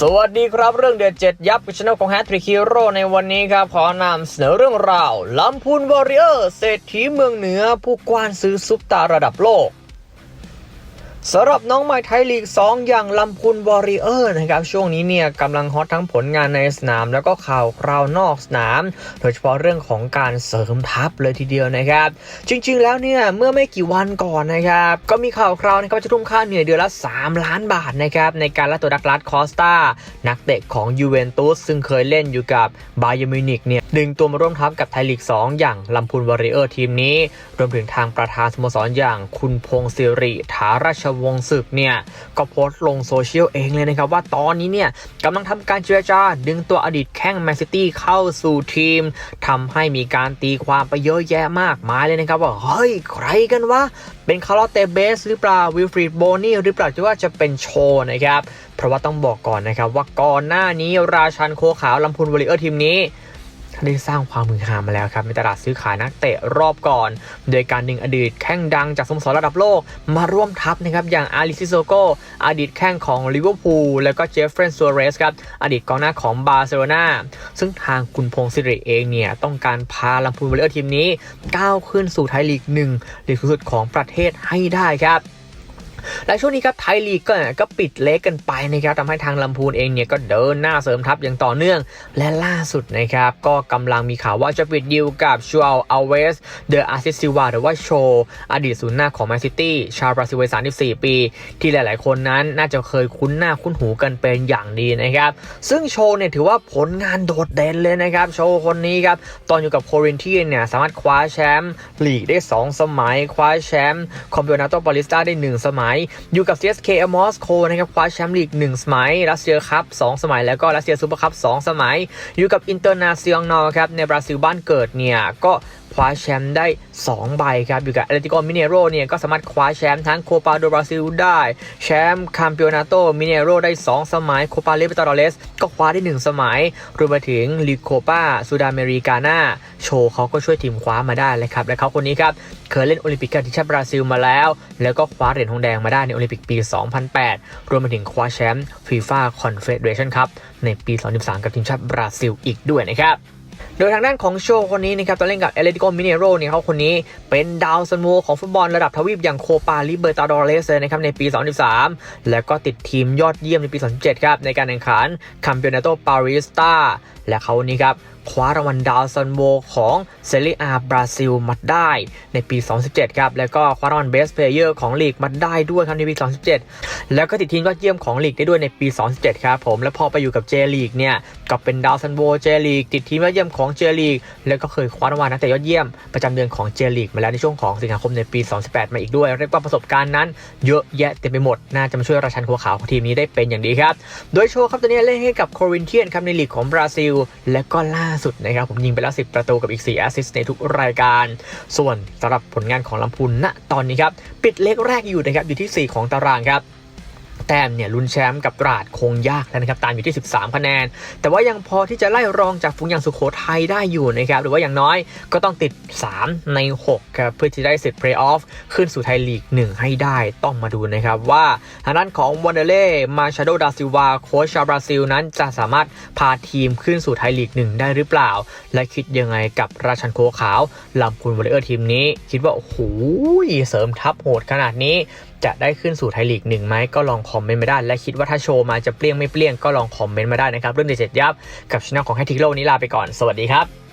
สวัสดีครับเรื่องเดือดเจ็ดยับกับช anel ของ h a t t r i c k Hero ในวันนี้ครับ ขอนำเสนอเรื่องราวลำพูนวอริเออร์เศรษฐีเมืองเหนือผู้กว้านซื้อซุปตาระดับโลก สำหรับน้องใหม่ไทยลีก 2 อย่างลำพูนวอริเออร์นะครับช่วงนี้เนี่ยกำลังฮอตทั้งผลงานในสนาม แล้วก็ข่าวคราวนอกสนาม โดยเฉพาะเรื่องของการเสริมทัพเลยทีเดียวนะครับ จริงๆแล้วเนี่ยเมื่อไม่กี่วันก่อนนะครับก็มีข่าวคราวนะครับจะทุ่มค่าเหนื่อยเดือนละ 3 ล้านบาทนะครับในการล่าตัวดักลัสคอสตานักเตะของยูเวนตุสซึ่งเคยเล่นอยู่กับบาเยอร์มิวนิกเนี่ยดึงตัวมาร่วมทัพกับไทยลีก 2 อย่างลำพูนวอริเออร์ทีมนี้ รวมถึงทางประธานสโมสรอย่างคุณพงศิริถาราชวงศึกเนี่ยก็โพสต์ลงโซเชียลเองเลยนะครับว่าตอนนี้เนี่ยกำลังทำการเจรจาดึงตัวอดีตแข้งแมนซิตี้เข้าสู่ทีมทำให้มีการตีความไปเยอะแยะมากมายเลยนะครับว่าเฮ้ยใครกันวะเป็นคาร์ลอตเตเบสหรือเปล่าวิลฟรีดโบนี่หรือเปล่าที่ว่าจะเป็นโชว์นะครับเพราะว่าต้องบอกก่อนนะครับว่าก่อนหน้านี้ราชันโคขาวลำพูนวอริเออร์ทีมนี้ ได้สร้างความมือหามาแล้วครับในตลาดซื้อขายนักเตะรอบก่อน โดยการดึงอดีตแข้งดังจากสโมสรระดับโลกมาร่วมทัพนะครับอย่างอาริซิโซโกอดีตแข้งของลิเวอร์พูลแล้วก็เจฟเฟรนซัวเรสครับอดีตกองหน้าของบาร์เซโลนาซึ่งทางคุณพงศิริเองเนี่ยต้องการพาลำพูนวอลเลย์ทีมนี้ก้าวขึ้นสู่ไทยลีกหนึ่งลีกสูงสุดของประเทศให้ได้ครับ และช่วงนี้ครับไทยลีกก็ก็ปิดเล็กกันไปนะครับทำให้ทางลำพูนเองเนี่ยก็เดินหน้าเสริมทัพอย่างต่อเนื่อง และล่าสุดนะครับก็กำลังมีข่าวว่าจะปิดดีลกับชัวอัลเวสเดอะอาซิซิวาหรือว่าโชอดีตศูนย์หน้าของแมนซิตี้ชาวบราซิลวัย34 ปี ที่หลาย ๆ คนนั้นน่าจะเคยคุ้นหน้าคุ้นหูกันเป็นอย่างดีนะครับ ซึ่งโชเนี่ยถือว่าผลงานโดดเด่นเลยนะครับ โชคนนี้ครับ ตอนอยู่กับโครินเทียนเนี่ยสามารถคว้าแชมป์ลีกได้ 2 สมัย คว้าแชมป์คอมเป o นาโตปาลิสตาได้ 1 สมัยอยู่กับ CSK มอสโคนะครับคว้าแชมป์ลีก 1 สมัย รัสเซียคัพ2สมัย แล้วก็รัสเซียซูเปอร์คัพ2สมัย อยู่กับอินเตอร์นาซิองนอลครับในบราซิลบ้านเกิดเนี่ยก็ คว้าแชมป์ได้ 2 ใบครับ อยู่กับเอเลติโกมิเนโรเนี่ยก็สามารถคว้าแชมป์ทั้งโคปาโดบราซิลได้ แชมป์คัมเปียนาโตมิเนโรได้ 2 สมัย โคปาเลเบตาโรเลส ก็คว้าได้ 1 สมัย รวมไปถึงลีโคปาซูดาเมริกาน่าโชว์เขาก็ช่วยทีมคว้ามาได้เลยครับ และเขาคนนี้ครับ เคยเล่นโอลิมปิกกับทีมชาติบราซิลมาแล้ว แล้วก็คว้าเหรียญทองแดงมาได้ในโอลิมปิกปี 2008 รวมไปถึงคว้าแชมป์ฟีฟ่าคอนเฟเดเรชั่นคัพในปี 2013 กับทีมชาติบราซิลอีกด้วยนะครับ โดยทางด้านของโชว์คนนี้นะครับตอนเล่นกับเอเลติโกมิเนโรเนี่ยเขาคนนี้เป็นดาวซันโวของฟุตบอลระดับทวีปอย่างโคปาลิเบอร์ตาดอเรสเลยนะครับในปี 2013 แล้วก็ติดทีมยอดเยี่ยมในปี 2017 ครับในการแข่งขันคัมเปียนาโตปาริสตาและเขานี้ครับ คว้ารางวัลดาวซันโวของเซเรียอาบราซิลมาได้ในปี 2017 ครับ แล้วก็คว้ารางวัลเบสเพลเยอร์ของลีกมาได้ด้วยครับในปี 2017 แล้วก็ติดทีมยอดเยี่ยมของลีกได้ด้วยในปี 2017 ครับผม แล้วพอไปอยู่กับเจลีกเนี่ยก็เป็นดาวซันโวเจลีกติดทีมยอดเยี่ยมของเจลีกแล้วก็เคยคว้ารางวัลนักเตะยอดเยี่ยมประจำเดือนของเจลีกมาแล้วในช่วงของสิงหาคมในปี 2018 มาอีกด้วย เรียกว่าประสบการณ์นั้น เยอะแยะเต็มไปหมดน่าจะมาช่วยราชันหัวขาวของทีมนี้ได้เป็นอย่างดีครับ โดยโชว์ครับตัวนี้เล่นให้กับโครินเทียนครับในลีกของบราซิล และก็ล่าสุดนะครับผมยิงไปแล้ว 10 ประตูกับอีก 4 แอสซิสต์ในทุกรายการ ส่วนสำหรับผลงานของลำพูนณตอนนี้ครับ ปิดเล็กแรกอยู่นะครับอยู่ที่ 4 ของตารางครับ แต้มเนี่ยลุ้นแชมป์กับตราดคงยากแล้วนะครับตามอยู่ที่ 13 คะแนน แต่ว่ายังพอที่จะไล่รองจากฝูงอย่างสุโขทัยได้อยู่นะครับหรือว่าอย่างน้อยก็ต้องติด 3 ใน6ครับเพื่อที่ได้สิทธิ์เพลย์ออฟขึ้นสู่ไทยลีก 1 ให้ได้ต้องมาดูนะครับว่าทางด้านของวันเดเล่มาชาโดดาซิวาโค้ชชาวบราซิลนั้นจะสามารถพาทีมขึ้นสู่ไทยลีก 1 ได้หรือเปล่า และคิดยังไงกับราชันโคขาวลำพูนวอลเลย์ทีมนี้ คิดว่าโอ้โหเสริมทัพโหดขนาดนี้ จะได้ขึ้นสู่ไทยลีกหนึ่งไหมก็ลองคอมเมนต์มาได้ และคิดว่าถ้าโชว์มาจะเปรี้ยงไม่เปรี้ยงก็ลองคอมเมนต์มาได้นะครับเรื่องเด็ดเจ็ดยับกับช่องของแฮทิกโลนี้ลาไปก่อนสวัสดีครับ